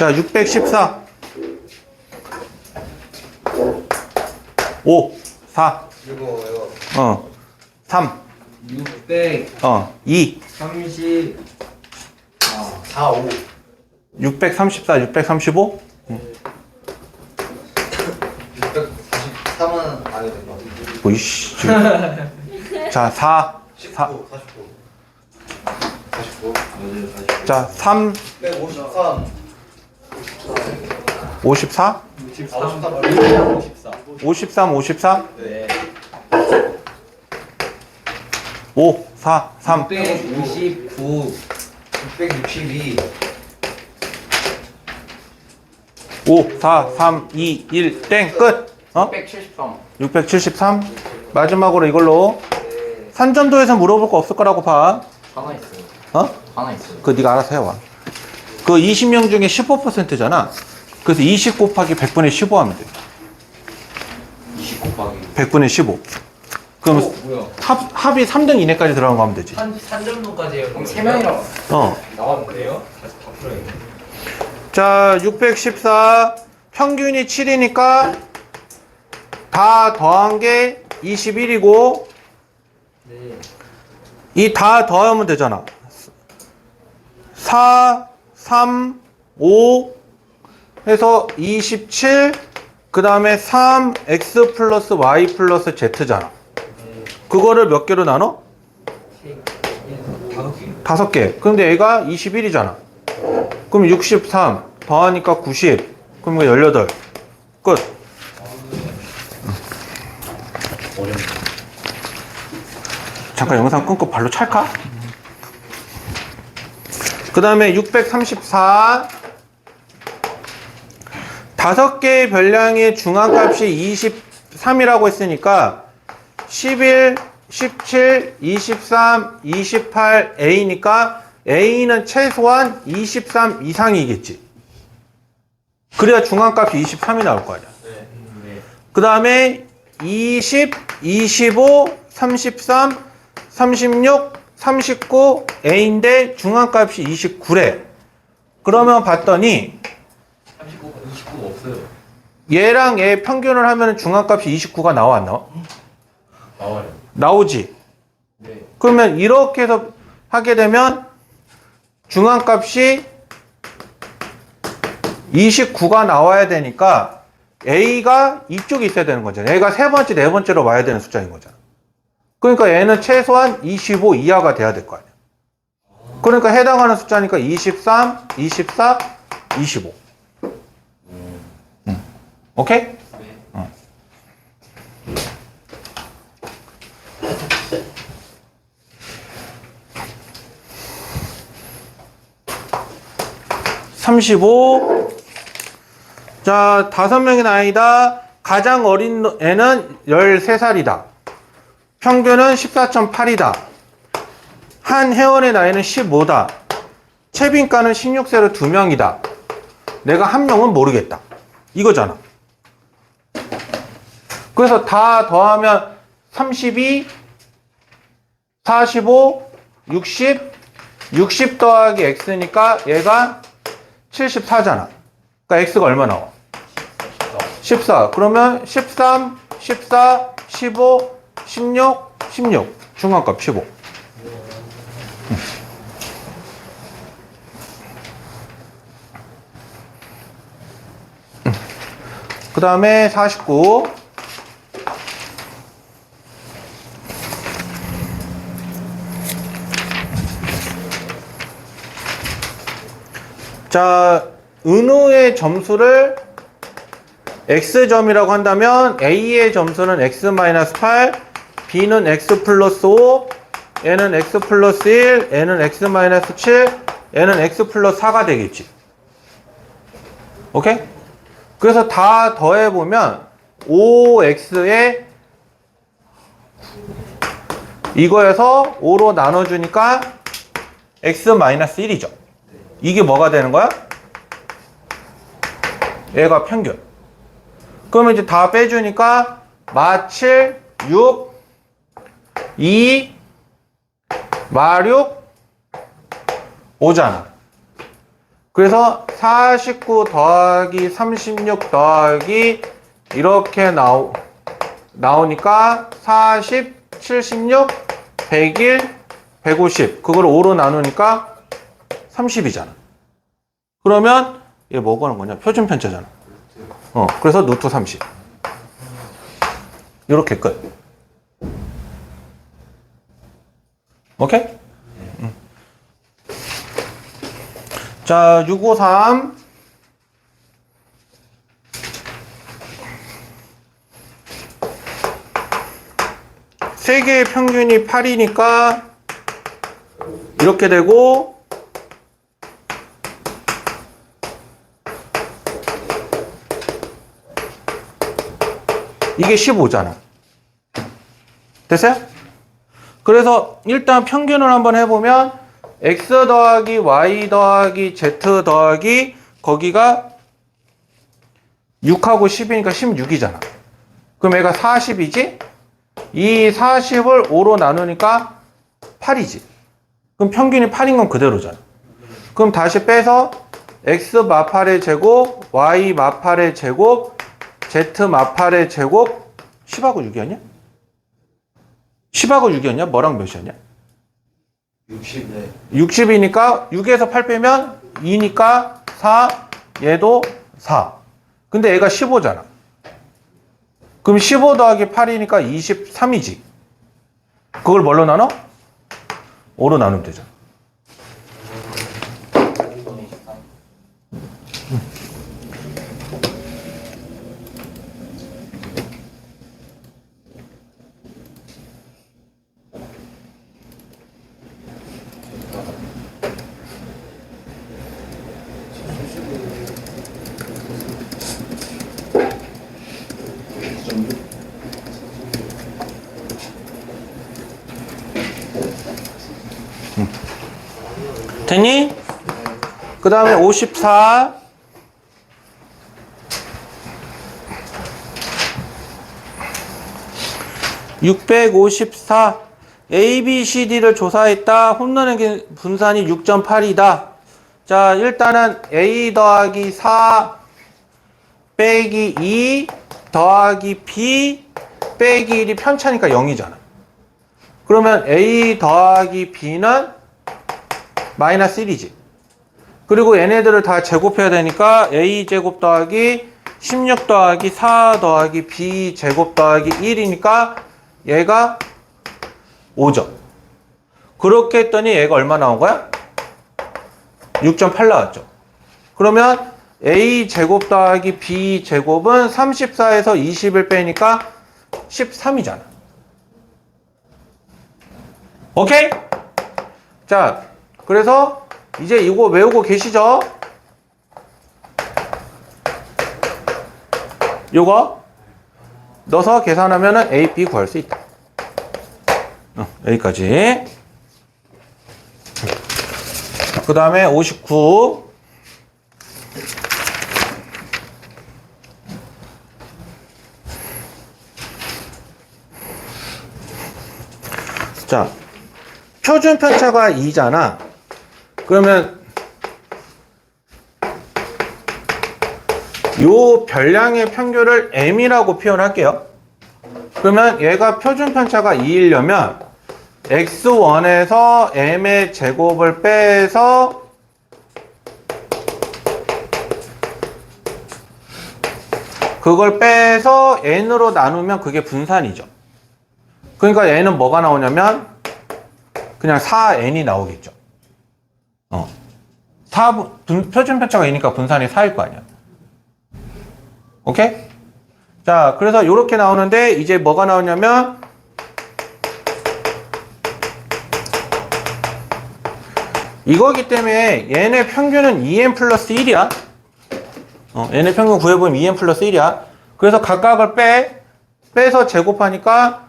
자, 614. 5, 4, 이거요. 어, 3, 630 어, 2, 4, 5. 634, 635, 643은 안 해도 될것 같아요. 오이씨. 자, 4, 4, 19, 49. 49. 자, 3, 153. 54, 63 54 53, 54, 네 5, 4, 3, 659 662. 5, 4, 3, 2, 1, 땡, 끝. 어? 673 673. 마지막으로 이걸로 네. 산전도에서 물어볼 거 없을 거라고 봐. 하나 있어요 어? 하나 있어요 그 네가 알아서 해와. 그 20명 중에 15%잖아. 그래서 20 곱하기 100분의 15 하면 돼. 20 곱하기 100분의 15. 그럼 어, 뭐야 합, 합이 3등 이내까지 들어간 거 하면 되지. 한 3점도까지 해요 그럼 3명이라고 어. 나왔는데요? 다시 다 풀어야겠네 자, 614. 평균이 7이니까 다 더한 게 21이고 네 이 다 더하면 되잖아. 4, 3, 5 해서 27, 그 다음에 3, x 플러스 y 플러스 z잖아. 그거를 몇 개로 나눠? 다섯 개. 근데 얘가 21이잖아. 그럼 63 더하니까 90. 그럼 이거 18. 끝. 잠깐 영상 끊고 발로 찰까? 그 다음에 634 다섯 개의 별량의 중앙값이 23이라고 했으니까 11, 17, 23, 28, A니까 A는 최소한 23 이상이겠지. 그래야 중앙값이 23이 나올 거 아니야. 네그 다음에 20, 25, 33, 36, 39, A인데 중앙값이 29래. 그러면 봤더니 39, 29 없어요 얘랑 얘 평균을 하면 중앙값이 29가 나와 안 나와? 나와요 나오지. 네 그러면 이렇게 해서 하게 되면 중앙값이 29가 나와야 되니까 A가 이쪽에 있어야 되는 거잖아. A가 세 번째, 네 번째로 와야 되는 숫자인 거잖아. 그러니까 얘는 최소한 25 이하가 돼야 될 거 아니야. 그러니까 해당하는 숫자니까 23, 24, 25. 응. 오케이? 네. 삼십오. 자, 다섯 명의 나이다. 가장 어린 애는 13살이다. 평균은 14.8이다. 한 회원의 나이는 15다. 채빈가는 16세로 두 명이다. 내가 한 명은 모르겠다. 이거잖아. 그래서 다 더하면 32, 45, 60, 60 더하기 x니까 얘가 74잖아. 그러니까 x가 얼마 나와? 14. 그러면 13, 14, 15, 16, 16. 중간값 15. 그 다음에 49. 자, 은우의 점수를 x점이라고 한다면 a의 점수는 x-8, b는 x 플러스 5, 얘는 x 플러스 1, 얘는 x-7, 얘는 x 플러스 4가 되겠지. 오케이? 그래서 다 더해보면 5x에 이거에서 5로 나눠주니까 x-1이죠. 이게 뭐가 되는 거야? 얘가 평균. 그러면 이제 다 빼주니까 마 7, 6, 2, 마 6, 5잖아. 그래서 49 더하기 36 더하기 이렇게 나오, 나오니까 40, 76, 101, 150. 그걸 5로 나누니까 30이잖아. 그러면 얘 뭐가 하는 거냐? 표준 편차잖아. 어, 그래서 루트 30. 이렇게 끝. 오케이? 음. 자, 653. 세 개의 평균이 8이니까 이렇게 되고 이게 15잖아. 됐어요? 그래서 일단 평균을 한번 해보면 x 더하기 y 더하기 z 더하기 거기가 6하고 10이니까 16이잖아. 그럼 얘가 40이지? 이 40을 5로 나누니까 8이지. 그럼 평균이 8인 건 그대로잖아. 그럼 다시 빼서 x 마팔의 제곱, y 마팔의 제곱, z 마팔의 제곱 10하고 6이었냐? 10하고 6이었냐? 뭐랑 몇이었냐? 60. 네. 60이니까 6에서 8 빼면 2니까 4, 얘도 4. 근데 얘가 15잖아. 그럼 15 더하기 8이니까 23이지. 그걸 뭘로 나눠? 5로 나누면 되죠. 됐니? 그 다음에 54. (654) A, B, C, D를 조사했다. 홈런의 분산이 6.8이다. 자, 일단은 A 더하기 4 빼기 2 더하기 B 빼기 1이 편차니까 0이잖아. 그러면 A 더하기 B는 마이너스 1이지. 그리고 얘네들을 다 제곱해야 되니까 A 제곱 더하기 16 더하기 4 더하기 B 제곱 더하기 1이니까 얘가 5점. 그렇게 했더니 얘가 얼마 나온 거야? 6.8 나왔죠. 그러면 A 제곱 더하기 B 제곱은 34에서 20을 빼니까 13이잖아. 오케이? 자, 그래서 이제 이거 외우고 계시죠? 요거 넣어서 계산하면은 A, B 구할 수 있다. 어, 여기까지. 그 다음에 59. 자, 표준 편차가 2잖아. 그러면 요 별량의 평균을 m이라고 표현할게요. 그러면 얘가 표준 편차가 2이려면 x1에서 m의 제곱을 빼서 그걸 빼서 n으로 나누면 그게 분산이죠. 그러니까 얘는 뭐가 나오냐면 그냥 4n이 나오겠죠. 어. 4, 분, 표준 편차가 2니까 분산이 4일 거 아니야. 오케이? 자, 그래서 이렇게 나오는데 이제 뭐가 나오냐면 이거기 때문에 얘네 평균은 2n 플러스 1이야. 어, 얘네 평균 구해보면 2n 플러스 1이야. 그래서 각각을 빼, 빼서 제곱하니까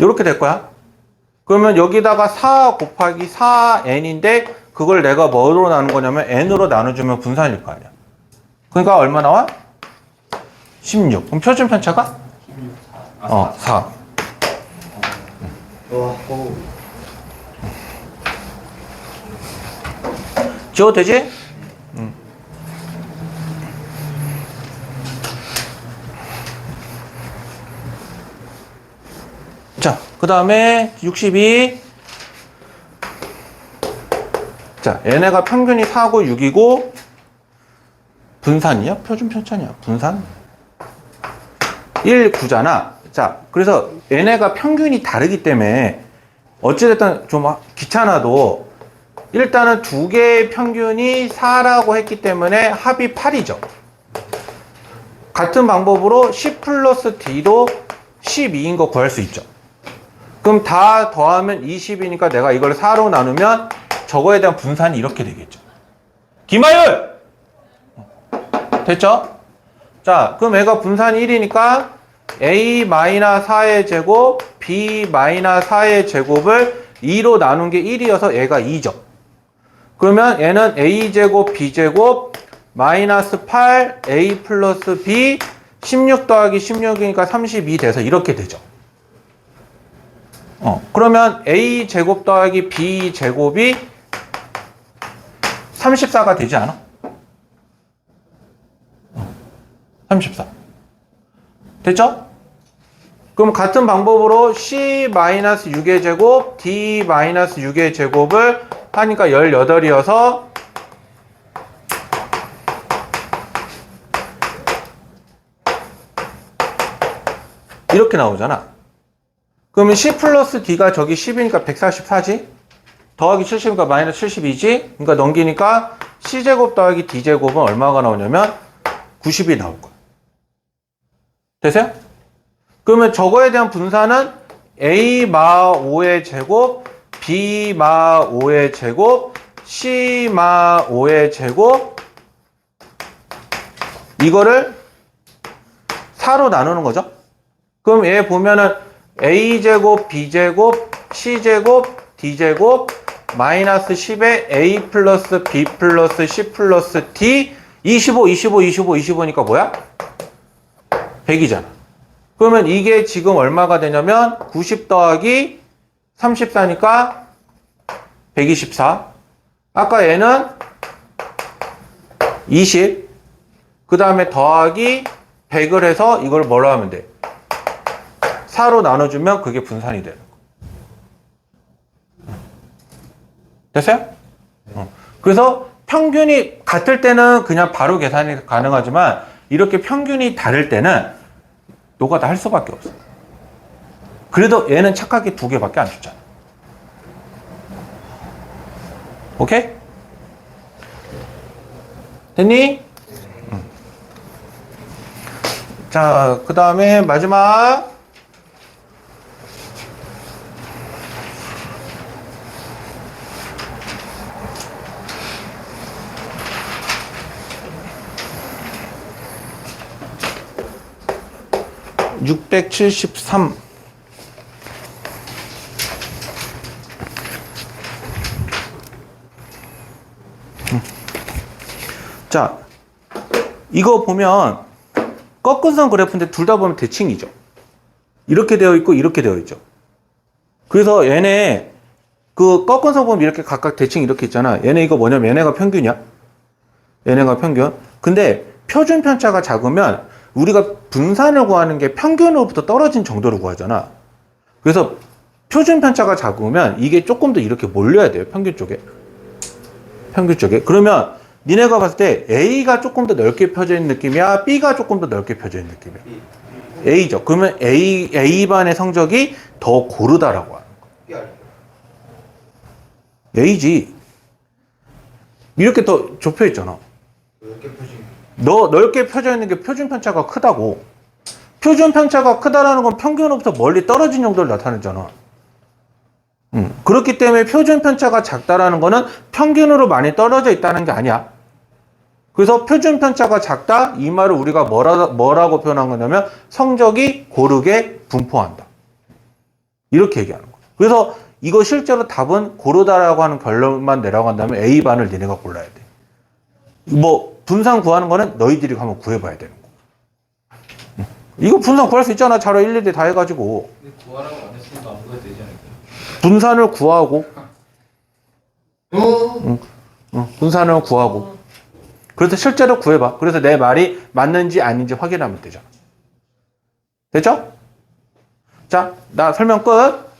이렇게 될 거야. 그러면 여기다가 4 곱하기 4n인데 그걸 내가 뭐로 나눈 거냐면 n으로 나눠주면 분산일 거 아니야. 그러니까 얼마 나와? 16. 그럼 표준 편차가? 16, 4. 아, 어, 4. 와, 오. 지워도 되지? 자, 그 다음에 62. 자, 얘네가 평균이 4고 6이고, 분산이야? 표준 편차냐? 분산? 1, 9잖아. 자, 그래서 얘네가 평균이 다르기 때문에, 어찌됐든 좀 귀찮아도, 일단은 두 개의 평균이 4라고 했기 때문에 합이 8이죠. 같은 방법으로 10 플러스 D도 12인 거 구할 수 있죠. 그럼 다 더하면 20이니까 내가 이걸 4로 나누면 저거에 대한 분산이 이렇게 되겠죠. 김하율! 됐죠? 자, 그럼 얘가 분산이 1이니까 A-4의 제곱, B-4의 제곱을 2로 나눈 게 1이어서 얘가 2죠. 그러면 얘는 a제곱 b제곱 마이너스 8 a 플러스 b 16 더하기 16이니까 32 돼서 이렇게 되죠. 어, 그러면 a 제곱 더하기 b 제곱이 34가 되지 않아? 어, 34. 됐죠? 그럼 같은 방법으로 c-6의 제곱, d-6의 제곱을 하니까 18이어서 이렇게 나오잖아. 그러면 c 플러스 d가 저기 10이니까 144지? 더하기 70이니까 마이너스 72지? 그러니까 넘기니까 c제곱 더하기 d제곱은 얼마가 나오냐면 90이 나올 거야. 되세요? 그러면 저거에 대한 분산은 a 마 5의 제곱, b 마 5의 제곱, c 마 5의 제곱 이거를 4로 나누는 거죠. 그럼 얘 보면은 a 제곱, b 제곱, c 제곱, d 제곱 마이너스 10에 a 플러스 b 플러스 c 플러스 d 25, 25, 25, 25니까 뭐야? 100이잖아. 그러면 이게 지금 얼마가 되냐면 90 더하기 34니까 124. 아까 얘는 20. 그 다음에 더하기 100을 해서 이걸 뭐로 하면 돼? 4로 나눠주면 그게 분산이 되는 거. 됐어요? 어. 그래서 평균이 같을 때는 그냥 바로 계산이 가능하지만 이렇게 평균이 다를 때는 노가다 할 수밖에 없어. 그래도 얘는 착하게 두 개밖에 안 줬잖아. 오케이? 됐니? 응. 자, 그 다음에 마지막. 육백칠십삼. 자, 이거 보면 꺾은 선 그래프인데 둘 다 보면 대칭이죠. 이렇게 되어 있고 이렇게 되어 있죠. 그래서 얘네 그 꺾은 선 보면 이렇게 각각 대칭 이렇게 있잖아. 얘네 이거 뭐냐면 얘네가 평균이야. 얘네가 평균. 근데 표준 편차가 작으면 우리가 분산을 구하는 게 평균으로부터 떨어진 정도로 구하잖아. 그래서 표준 편차가 작으면 이게 조금 더 이렇게 몰려야 돼요. 평균 쪽에. 평균 쪽에. 그러면 니네가 봤을 때 A가 조금 더 넓게 펴져 있는 느낌이야? B가 조금 더 넓게 펴져 있는 느낌이야? A죠. 그러면 A, A반의 성적이 더 고르다라고 하는. 거야. A지. 이렇게 더 좁혀 있잖아. 이렇게 표시. 너 넓게 펴져 있는 게 표준 편차가 크다고. 표준 편차가 크다라는 건 평균으로부터 멀리 떨어진 정도를 나타내잖아. 음, 그렇기 때문에 표준 편차가 작다라는 거는 평균으로 많이 떨어져 있다는 게 아니야. 그래서 표준 편차가 작다 이 말을 우리가 뭐라, 뭐라고 표현한 거냐면 성적이 고르게 분포한다. 이렇게 얘기하는 거야. 그래서 이거 실제로 답은 고르다라고 하는 결론만 내라고 한다면 A반을 니네가 골라야 돼. 뭐 분산 구하는 거는 너희들이 한번 구해봐야 되는 거. 이거 분산 구할 수 있잖아. 자료 일일이 다 해가지고. 구하라고 안 했으니까 아무거나 되지 않을까요? 분산을 구하고, 어? 응, 분산을 구하고. 그래서 실제로 구해봐. 그래서 내 말이 맞는지 아닌지 확인하면 되잖아. 됐죠? 자, 나 설명 끝.